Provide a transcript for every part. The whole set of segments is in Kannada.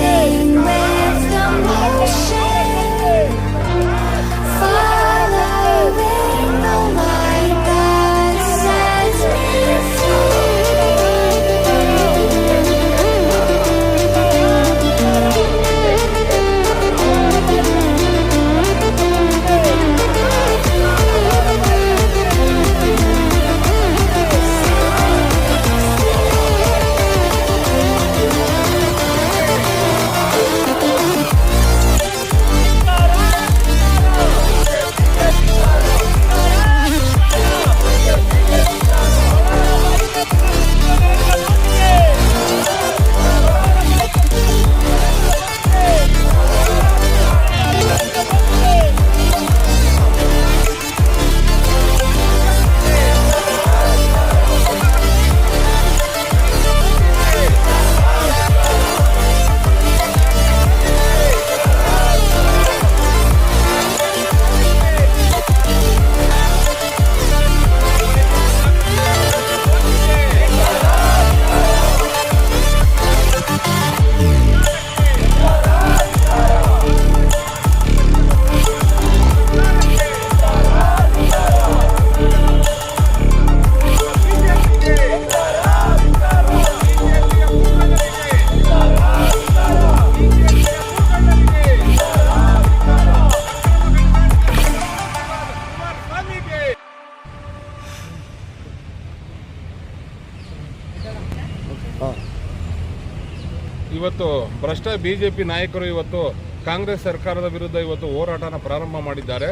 nothing. ಇವತ್ತು ಭ್ರಷ್ಟ ಬಿಜೆಪಿ ನಾಯಕರು ಇವತ್ತು ಕಾಂಗ್ರೆಸ್ ಸರ್ಕಾರದ ವಿರುದ್ಧ ಇವತ್ತು ಹೋರಾಟನ ಪ್ರಾರಂಭ ಮಾಡಿದ್ದಾರೆ.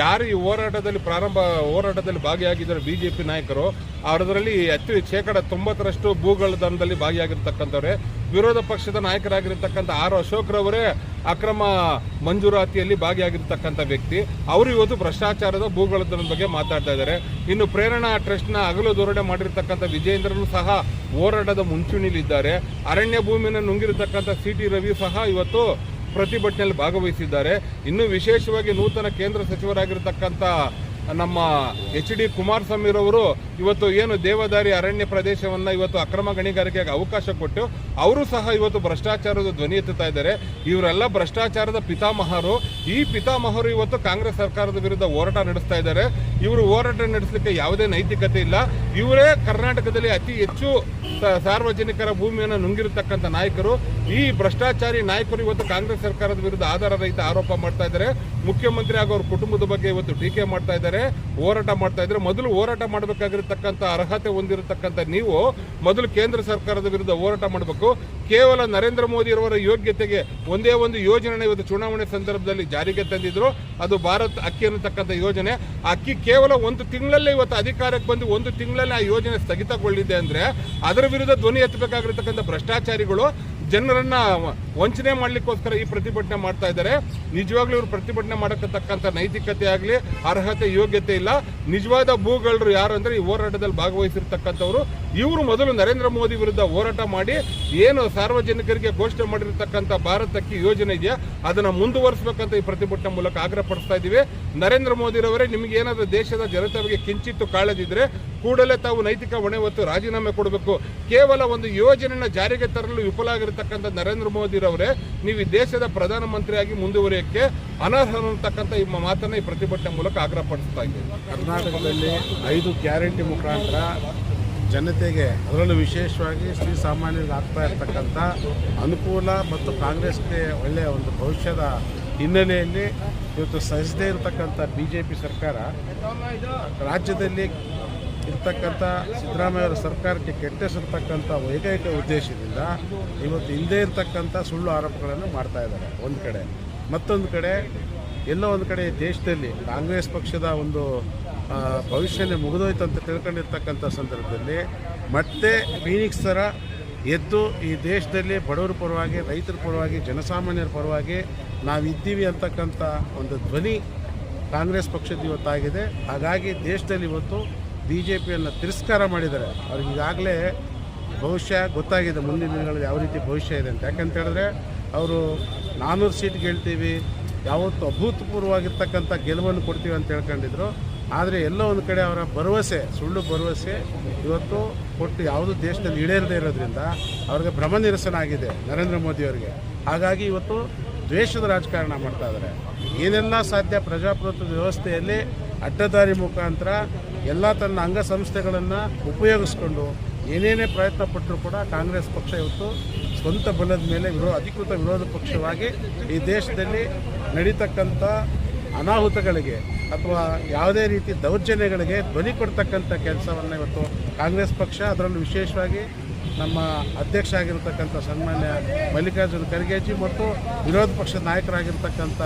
ಯಾರು ಈ ಹೋರಾಟದಲ್ಲಿ ಪ್ರಾರಂಭ, ಹೋರಾಟದಲ್ಲಿ ಭಾಗಿಯಾಗಿದ್ದಾರೆ ಬಿಜೆಪಿ ನಾಯಕರು, ಅವರದರಲ್ಲಿ ಅತಿ ಶೇಕಡ ತೊಂಬತ್ತರಷ್ಟು ಭೂಗಳ ದಂಧದಲ್ಲಿ ಭಾಗಿಯಾಗಿರ್ತಕ್ಕಂಥವ್ರೆ. ವಿರೋಧ ಪಕ್ಷದ ನಾಯಕರಾಗಿರ್ತಕ್ಕಂಥ ಆರ್ ಅಶೋಕ್ರವರೇ ಅಕ್ರಮ ಮಂಜೂರಾತಿಯಲ್ಲಿ ಭಾಗಿಯಾಗಿರ್ತಕ್ಕಂಥ ವ್ಯಕ್ತಿ. ಅವರು ಇವತ್ತು ಭ್ರಷ್ಟಾಚಾರದ ಭೂಗಳದ ಬಗ್ಗೆ ಮಾತಾಡ್ತಾ ಇದ್ದಾರೆ. ಇನ್ನು ಪ್ರೇರಣಾ ಟ್ರಸ್ಟ್ನ ಅಗಲು ಧೋರಣೆ ಮಾಡಿರ್ತಕ್ಕಂಥ ವಿಜೇಂದ್ರನು ಸಹ ಹೋರಾಟದ ಮುಂಚೂಣಿಲಿದ್ದಾರೆ ಅರಣ್ಯ ಭೂಮಿಯನ್ನು ನುಂಗಿರತಕ್ಕಂಥ ಸಿ ಟಿ ರವಿ ಸಹ ಇವತ್ತು ಪ್ರತಿಭಟನೆಯಲ್ಲಿ ಭಾಗವಹಿಸಿದ್ದಾರೆ. ಇನ್ನು ವಿಶೇಷವಾಗಿ ನೂತನ ಕೇಂದ್ರ ಸಚಿವರಾಗಿರ್ತಕ್ಕಂಥ ನಮ್ಮ ಎಚ್ ಡಿ ಕುಮಾರಸ್ವಾಮಿರವರು ಇವತ್ತು ಏನು ದೇವದಾರಿ ಅರಣ್ಯ ಪ್ರದೇಶವನ್ನ ಇವತ್ತು ಅಕ್ರಮ ಗಣಿಗಾರಿಕೆಗೆ ಅವಕಾಶ ಕೊಟ್ಟು, ಅವರು ಸಹ ಇವತ್ತು ಭ್ರಷ್ಟಾಚಾರದ ಧ್ವನಿ ಎತ್ತುತ್ತಾ ಇದ್ದಾರೆ. ಇವರೆಲ್ಲ ಭ್ರಷ್ಟಾಚಾರದ ಪಿತಾಮಹರು. ಈ ಪಿತಾಮಹರು ಇವತ್ತು ಕಾಂಗ್ರೆಸ್ ಸರ್ಕಾರದ ವಿರುದ್ಧ ಹೋರಾಟ ನಡೆಸ್ತಾ ಇದ್ದಾರೆ. ಇವರು ಹೋರಾಟ ನಡೆಸಲಿಕ್ಕೆ ಯಾವುದೇ ನೈತಿಕತೆ ಇಲ್ಲ. ಇವರೇ ಕರ್ನಾಟಕದಲ್ಲಿ ಅತಿ ಹೆಚ್ಚು ಸಾರ್ವಜನಿಕರ ಭೂಮಿಯನ್ನು ನುಂಗಿರತಕ್ಕಂಥ ನಾಯಕರು. ಈ ಭ್ರಷ್ಟಾಚಾರಿ ನಾಯಕರು ಇವತ್ತು ಕಾಂಗ್ರೆಸ್ ಸರ್ಕಾರದ ವಿರುದ್ಧ ಆಧಾರ ರಹಿತ ಆರೋಪ ಮಾಡ್ತಾ ಇದ್ದಾರೆ. ಮುಖ್ಯಮಂತ್ರಿ ಹಾಗೂ ಅವ್ರ ಕುಟುಂಬದ ಬಗ್ಗೆ ಇವತ್ತು ಟೀಕೆ ಮಾಡ್ತಾ ಇದ್ದಾರೆ, ಹೋರಾಟ ಮಾಡ್ತಾ ಇದ್ದಾರೆ. ಮೊದಲು ಹೋರಾಟ ಮಾಡಬೇಕಾಗಿರತಕ್ಕಂಥ ಅರ್ಹತೆ ಹೊಂದಿರತಕ್ಕಂಥ ನೀವು ಮೊದಲು ಕೇಂದ್ರ ಸರ್ಕಾರದ ವಿರುದ್ಧ ಹೋರಾಟ ಮಾಡಬೇಕು. ಕೇವಲ ನರೇಂದ್ರ ಮೋದಿ ಅವರ ಯೋಗ್ಯತೆಗೆ ಒಂದೇ ಒಂದು ಯೋಜನೆ ಇವತ್ತು ಚುನಾವಣೆ ಸಂದರ್ಭದಲ್ಲಿ ಜಾರಿಗೆ ತಂದಿದ್ರು. ಅದು ಭಾರತ್ ಅಕ್ಕಿ ಅನ್ನತಕ್ಕಂಥ ಯೋಜನೆ. ಅಕ್ಕಿ ಕೇವಲ ಒಂದು ತಿಂಗಳಲ್ಲೇ ಇವತ್ತು ಅಧಿಕಾರಕ್ಕೆ ಬಂದು ಒಂದು ತಿಂಗಳಲ್ಲೇ ಆ ಯೋಜನೆ ಸ್ಥಗಿತಗೊಳ್ಳಿದೆ ಅಂದ್ರೆ ಅದರ ವಿರುದ್ಧ ಧ್ವನಿ ಎತ್ತಬೇಕಾಗಿರ್ತಕ್ಕಂಥ ಭ್ರಷ್ಟಾಚಾರಿಗಳು ಜನರನ್ನ ವಂಚನೆ ಮಾಡಲಿಕ್ಕೋಸ್ಕರ ಈ ಪ್ರತಿಭಟನೆ ಮಾಡ್ತಾ ಇದ್ದಾರೆ. ನಿಜವಾಗ್ಲೂ ಇವರು ಪ್ರತಿಭಟನೆ ಮಾಡಕ್ಕಂತಕ್ಕಂಥ ನೈತಿಕತೆ ಆಗಲಿ, ಅರ್ಹತೆ, ಯೋಗ್ಯತೆ ಇಲ್ಲ. ನಿಜವಾದ ಭೂಗಳರು ಯಾರು ಅಂದರೆ ಈ ಹೋರಾಟದಲ್ಲಿ ಭಾಗವಹಿಸಿರ್ತಕ್ಕಂಥವ್ರು. ಇವರು ಮೊದಲು ನರೇಂದ್ರ ಮೋದಿ ವಿರುದ್ಧ ಹೋರಾಟ ಮಾಡಿ, ಏನು ಸಾರ್ವಜನಿಕರಿಗೆ ಘೋಷಣೆ ಮಾಡಿರ್ತಕ್ಕಂಥ ಭಾರತಕ್ಕೆ ಯೋಜನೆ ಇದೆಯಾ, ಅದನ್ನು ಮುಂದುವರಿಸಬೇಕಂತ ಈ ಪ್ರತಿಭಟನೆ ಮೂಲಕ ಆಗ್ರಹ ಪಡಿಸ್ತಾ ಇದ್ದೀವಿ. ನರೇಂದ್ರ ಮೋದಿರವರೇ, ನಿಮಗೆ ಏನಾದರೂ ದೇಶದ ಜನತೆ ಬಗ್ಗೆ ಕಿಂಚಿತ್ತು ಕಾಳಜಿದ್ರೆ ಕೂಡಲೇ ತಾವು ನೈತಿಕ ಹೊಣೆ ಹೊತ್ತು ರಾಜೀನಾಮೆ ಕೊಡಬೇಕು. ಕೇವಲ ಒಂದು ಯೋಜನೆಯನ್ನು ಜಾರಿಗೆ ತರಲು ವಿಫಲ ಆಗಿರತಕ್ಕಂಥ ನರೇಂದ್ರ ಮೋದಿರವರೇ ನೀವು ಈ ದೇಶದ ಪ್ರಧಾನಮಂತ್ರಿಯಾಗಿ ಮುಂದುವರಿಯಕ್ಕೆ ಅನರ್ಹ ನಿಮ್ಮ ಈ ಮಾತನ್ನ ಈ ಪ್ರತಿಭಟನೆ ಮೂಲಕ ಆಗ್ರಹ ಪಡಿಸ್ತಾ ಇದ್ದೀವಿ ಕರ್ನಾಟಕದಲ್ಲಿ ಐದು ಗ್ಯಾರಂಟಿ ಮುಖಾಂತರ ಜನತೆಗೆ ಅದರಲ್ಲೂ ವಿಶೇಷವಾಗಿ ಶ್ರೀ ಸಾಮಾನ್ಯರಿಗೆ ಆಗ್ತಾ ಇರ್ತಕ್ಕಂಥ ಅನುಕೂಲ ಮತ್ತು ಕಾಂಗ್ರೆಸ್ಗೆ ಒಳ್ಳೆಯ ಒಂದು ಭವಿಷ್ಯದ ಹಿನ್ನೆಲೆಯಲ್ಲಿ ಇವತ್ತು ಸಹಿಸದೇ ಇರತಕ್ಕಂಥ ಬಿ ಜೆ ಪಿ ಸರ್ಕಾರ ರಾಜ್ಯದಲ್ಲಿ ಇರ್ತಕ್ಕಂಥ ಸಿದ್ದರಾಮಯ್ಯವರ ಸರ್ಕಾರಕ್ಕೆ ಕೆಟ್ಟಿಸಿರ್ತಕ್ಕಂಥ ಏಕೈಕ ಉದ್ದೇಶದಿಂದ ಇವತ್ತು ಹಿಂದೆ ಇರತಕ್ಕಂಥ ಸುಳ್ಳು ಆರೋಪಗಳನ್ನು ಮಾಡ್ತಾ ಇದ್ದಾರೆ ಒಂದು ಕಡೆ. ಮತ್ತೊಂದು ಕಡೆ ಎಲ್ಲೋ ಒಂದು ಕಡೆ ದೇಶದಲ್ಲಿ ಕಾಂಗ್ರೆಸ್ ಪಕ್ಷದ ಒಂದು ಭವಿಷ್ಯನೇ ಮುಗಿದೋಯ್ತು ಅಂತ ತಿಳ್ಕೊಂಡಿರ್ತಕ್ಕಂಥ ಸಂದರ್ಭದಲ್ಲಿ ಮತ್ತೆ ಫೀನಿಕ್ಸ್ ಥರ ಎದ್ದು ಈ ದೇಶದಲ್ಲಿ ಬಡವರ ಪರವಾಗಿ, ರೈತರ ಪರವಾಗಿ, ಜನಸಾಮಾನ್ಯರ ಪರವಾಗಿ ನಾವಿದ್ದೀವಿ ಅಂತಕ್ಕಂಥ ಒಂದು ಧ್ವನಿ ಕಾಂಗ್ರೆಸ್ ಪಕ್ಷದ ಇವತ್ತಾಗಿದೆ. ಹಾಗಾಗಿ ದೇಶದಲ್ಲಿ ಇವತ್ತು ಬಿ ಜೆ ಪಿಯನ್ನು ತಿರಸ್ಕಾರ ಮಾಡಿದ್ದಾರೆ. ಅವ್ರಿಗೆ ಈಗಾಗಲೇ ಭವಿಷ್ಯ ಗೊತ್ತಾಗಿದೆ, ಮುಂದಿನ ದಿನಗಳಲ್ಲಿ ಯಾವ ರೀತಿ ಭವಿಷ್ಯ ಇದೆ ಅಂತ. ಯಾಕಂತ ಹೇಳಿದ್ರೆ, ಅವರು ನಾನ್ನೂರು ಸೀಟ್ ಗೆಲ್ತೀವಿ, ಯಾವತ್ತು ಅಭೂತಪೂರ್ವವಾಗಿರ್ತಕ್ಕಂಥ ಗೆಲುವನ್ನು ಕೊಡ್ತೀವಿ ಅಂತ ಹೇಳ್ಕೊಂಡಿದ್ರು. ಆದರೆ ಎಲ್ಲೋ ಒಂದು ಕಡೆ ಅವರ ಭರವಸೆ, ಸುಳ್ಳು ಭರವಸೆ ಇವತ್ತು ಕೊಟ್ಟು ಯಾವುದು ದೇಶದಲ್ಲಿ ಈಡೇರದೇ ಇರೋದ್ರಿಂದ ಅವ್ರಿಗೆ ಭ್ರಮ ನಿರಸನ ಆಗಿದೆ ನರೇಂದ್ರ ಮೋದಿಯವರಿಗೆ ಹಾಗಾಗಿ ಇವತ್ತು ದ್ವೇಷದ ರಾಜಕಾರಣ ಮಾಡ್ತಾ ಇದ್ದಾರೆ. ಏನೆಲ್ಲ ಸಾಧ್ಯ ಪ್ರಜಾಪ್ರಭುತ್ವ ವ್ಯವಸ್ಥೆಯಲ್ಲಿ ಅಡ್ಡದಾರಿ ಮುಖಾಂತರ ಎಲ್ಲ ತನ್ನ ಅಂಗಸಂಸ್ಥೆಗಳನ್ನು ಉಪಯೋಗಿಸ್ಕೊಂಡು ಏನೇನೇ ಪ್ರಯತ್ನ ಪಟ್ಟರೂ ಕೂಡ ಕಾಂಗ್ರೆಸ್ ಪಕ್ಷ ಇವತ್ತು ಸ್ವಂತ ಬಲದ ಮೇಲೆ ವಿರೋ, ಅಧಿಕೃತ ವಿರೋಧ ಪಕ್ಷವಾಗಿ ಈ ದೇಶದಲ್ಲಿ ನಡೀತಕ್ಕಂಥ ಅನಾಹುತಗಳಿಗೆ ಅಥವಾ ಯಾವುದೇ ರೀತಿ ದೌರ್ಜನ್ಯಗಳಿಗೆ ಧ್ವನಿ ಕೊಡ್ತಕ್ಕಂಥ ಕೆಲಸವನ್ನು ಇವತ್ತು ಕಾಂಗ್ರೆಸ್ ಪಕ್ಷ ಅದರಲ್ಲೂ ವಿಶೇಷವಾಗಿ ನಮ್ಮ ಅಧ್ಯಕ್ಷ ಆಗಿರತಕ್ಕಂಥ ಸನ್ಮಾನ್ಯ ಮಲ್ಲಿಕಾರ್ಜುನ ಖರ್ಗೆಜಿ ಮತ್ತು ವಿರೋಧ ಪಕ್ಷದ ನಾಯಕರಾಗಿರ್ತಕ್ಕಂಥ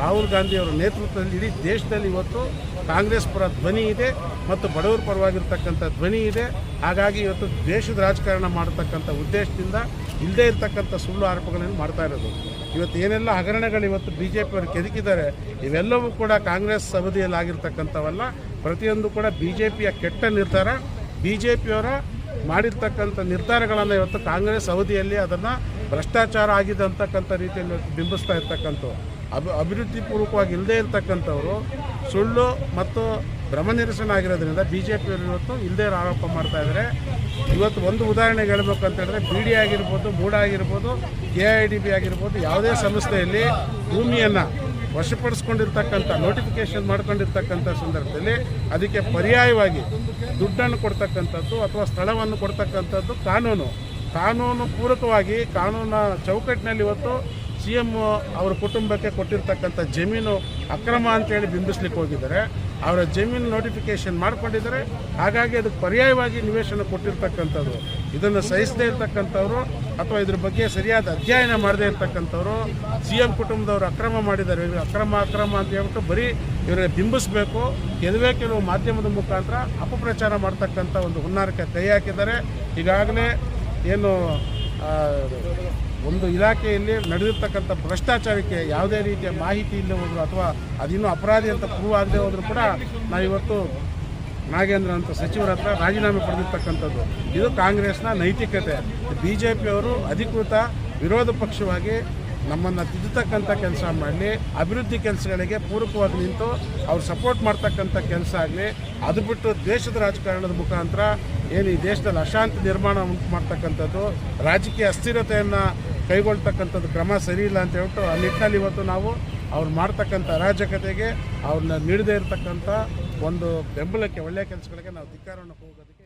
ರಾಹುಲ್ ಗಾಂಧಿ ಅವರ ನೇತೃತ್ವದಲ್ಲಿ ಇಡೀ ದೇಶದಲ್ಲಿ ಇವತ್ತು ಕಾಂಗ್ರೆಸ್ ಪರ ಧ್ವನಿ ಇದೆ ಮತ್ತು ಬಡವರ ಪರವಾಗಿರ್ತಕ್ಕಂಥ ಧ್ವನಿ ಇದೆ. ಹಾಗಾಗಿ ಇವತ್ತು ದೇಶದ ರಾಜಕಾರಣ ಮಾಡತಕ್ಕಂಥ ಉದ್ದೇಶದಿಂದ ಇಲ್ಲದೇ ಇರತಕ್ಕಂಥ ಸುಳ್ಳು ಆರೋಪಗಳನ್ನು ಮಾಡ್ತಾ ಇರೋದು. ಇವತ್ತು ಏನೆಲ್ಲ ಹಗರಣಗಳು ಇವತ್ತು ಬಿ ಜೆ ಪಿಯವರು ಕೆದಕಿದ್ದಾರೆ, ಇವೆಲ್ಲವೂ ಕೂಡ ಕಾಂಗ್ರೆಸ್ ಅವಧಿಯಲ್ಲಿ ಆಗಿರ್ತಕ್ಕಂಥವಲ್ಲ ಪ್ರತಿಯೊಂದು ಕೂಡ ಬಿ ಜೆ ಪಿಯ ಕೆಟ್ಟ ನಿರ್ಧಾರ. ಬಿ ಜೆ ಪಿಯವರ ಮಾಡಿರ್ತಕ್ಕಂಥ ನಿರ್ಧಾರಗಳನ್ನು ಇವತ್ತು ಕಾಂಗ್ರೆಸ್ ಅವಧಿಯಲ್ಲಿ ಅದನ್ನು ಭ್ರಷ್ಟಾಚಾರ ಆಗಿದೆ ಅಂತಕ್ಕಂಥ ರೀತಿಯಲ್ಲಿ ಬಿಂಬಿಸ್ತಾ ಇರ್ತಕ್ಕಂಥ ಅಭಿ ಅಭಿವೃದ್ಧಿಪೂರ್ವಕವಾಗಿ ಇಲ್ಲದೇ ಇರತಕ್ಕಂಥವ್ರು, ಸುಳ್ಳು ಮತ್ತು ಭ್ರಮ ನಿರಸನ ಆಗಿರೋದ್ರಿಂದ ಬಿ ಜೆ ಪಿಯವರು ಇವತ್ತು ಇಲ್ಲದೇ ಆರೋಪ ಮಾಡ್ತಾ ಇದ್ದಾರೆ ಇವತ್ತು ಒಂದು ಉದಾಹರಣೆಗೆ ಹೇಳಬೇಕು ಹೇಳಿದ್ರೆ ಬಿ ಡಿ ಆಗಿರ್ಬೋದು, ಮೂಡ ಆಗಿರ್ಬೋದು, ಕೆ ಐ ಡಿ ಬಿ ಆಗಿರ್ಬೋದು, ಯಾವುದೇ ಸಂಸ್ಥೆಯಲ್ಲಿ ಭೂಮಿಯನ್ನು ವಶಪಡಿಸ್ಕೊಂಡಿರ್ತಕ್ಕಂಥ ನೋಟಿಫಿಕೇಶನ್ ಮಾಡ್ಕೊಂಡಿರ್ತಕ್ಕಂಥ ಸಂದರ್ಭದಲ್ಲಿ ಅದಕ್ಕೆ ಪರ್ಯಾಯವಾಗಿ ದುಡ್ಡನ್ನು ಕೊಡ್ತಕ್ಕಂಥದ್ದು ಅಥವಾ ಸ್ಥಳವನ್ನು ಕೊಡ್ತಕ್ಕಂಥದ್ದು ಕಾನೂನು. ಕಾನೂನು ಪೂರಕವಾಗಿ ಕಾನೂನ ಚೌಕಟ್ಟಿನಲ್ಲಿ ಇವತ್ತು ಸಿ ಎಂ ಅವರ ಕುಟುಂಬಕ್ಕೆ ಕೊಟ್ಟಿರ್ತಕ್ಕಂಥ ಜಮೀನು ಅಕ್ರಮ ಅಂತೇಳಿ ಬಿಂಬಿಸ್ಲಿಕ್ಕೆ ಹೋಗಿದ್ದಾರೆ. ಅವರ ಜಮೀನು ನೋಟಿಫಿಕೇಶನ್ ಮಾಡ್ಕೊಂಡಿದ್ದಾರೆ. ಹಾಗಾಗಿ ಅದಕ್ಕೆ ಪರ್ಯಾಯವಾಗಿ ನಿವೇಶನ ಕೊಟ್ಟಿರ್ತಕ್ಕಂಥದ್ದು ಇದನ್ನು ಸಹಿಸದೇ ಇರ್ತಕ್ಕಂಥವ್ರು ಅಥವಾ ಇದ್ರ ಬಗ್ಗೆ ಸರಿಯಾದ ಅಧ್ಯಯನ ಮಾಡದೇ ಇರ್ತಕ್ಕಂಥವ್ರು ಸಿ ಎಂ ಕುಟುಂಬದವರು ಅಕ್ರಮ ಮಾಡಿದ್ದಾರೆ. ಇವರು ಅಕ್ರಮ ಅಕ್ರಮ ಅಂತ ಹೇಳ್ಬಿಟ್ಟು ಬರೀ ಇವರಿಗೆ ಬಿಂಬಿಸಬೇಕು. ಕೆಲವೇ ಕೆಲವು ಮಾಧ್ಯಮದ ಮುಖಾಂತರ ಅಪಪ್ರಚಾರ ಮಾಡ್ತಕ್ಕಂಥ ಒಂದು ಹುನ್ನಾರಕ್ಕೆ ಕೈ ಹಾಕಿದ್ದಾರೆ. ಈಗಾಗಲೇ ಏನು ಒಂದು ಇಲಾಖೆಯಲ್ಲಿ ನಡೆದಿರ್ತಕ್ಕಂಥ ಭ್ರಷ್ಟಾಚಾರಕ್ಕೆ ಯಾವುದೇ ರೀತಿಯ ಮಾಹಿತಿ ಇಲ್ಲದೆ ಹೋದ್ರು ಅಥವಾ ಅದಿನ್ನೂ ಅಪರಾಧಿ ಅಂತ ಪ್ರೂವ್ ಆಗದೆ ಹೋದರೂ ಕೂಡ ನಾವಿವತ್ತು ನಾಗೇಂದ್ರ ಅಂತ ಸಚಿವರ ಹತ್ರ ರಾಜೀನಾಮೆ ಪಡೆದಿರ್ತಕ್ಕಂಥದ್ದು. ಇದು ಕಾಂಗ್ರೆಸ್ನ ನೈತಿಕತೆ. ಬಿ ಜೆ ಪಿಯವರು ಅಧಿಕೃತ ವಿರೋಧ ಪಕ್ಷವಾಗಿ ನಮ್ಮನ್ನು ತಿದ್ದತಕ್ಕಂಥ ಕೆಲಸ ಮಾಡಲಿ, ಅಭಿವೃದ್ಧಿ ಕೆಲಸಗಳಿಗೆ ಪೂರಕವಾಗಿ ನಿಂತು ಅವ್ರು ಸಪೋರ್ಟ್ ಮಾಡ್ತಕ್ಕಂಥ ಕೆಲಸ ಆಗಲಿ, ಅದು ಬಿಟ್ಟು ದೇಶದ ರಾಜಕಾರಣದ ಮುಖಾಂತರ ಏನು ಈ ದೇಶದಲ್ಲಿ ಅಶಾಂತಿ ನಿರ್ಮಾಣ ಉಂಟು ಮಾಡ್ತಕ್ಕಂಥದ್ದು, ರಾಜಕೀಯ ಅಸ್ಥಿರತೆಯನ್ನು ಕೈಗೊಳ್ತಕ್ಕಂಥದ್ದು ಕ್ರಮ ಸರಿ ಇಲ್ಲ ಅಂತ ಹೇಳ್ಬಿಟ್ಟು ಆ ನಿಟ್ಟಿನಲ್ಲಿ ಇವತ್ತು ನಾವು ಅವ್ರು ಮಾಡ್ತಕ್ಕಂಥ ಅರಾಜಕತೆಗೆ ಅವ್ರನ್ನ ನೀಡದೇ ಇರತಕ್ಕಂಥ ಒಂದು ಬೆಂಬಲಕ್ಕೆ ಒಳ್ಳೆಯ ಕೆಲಸಗಳಿಗೆ ನಾವು ಧಿಕ್ಕಾರವನ್ನು ಹೋಗೋದಕ್ಕೆ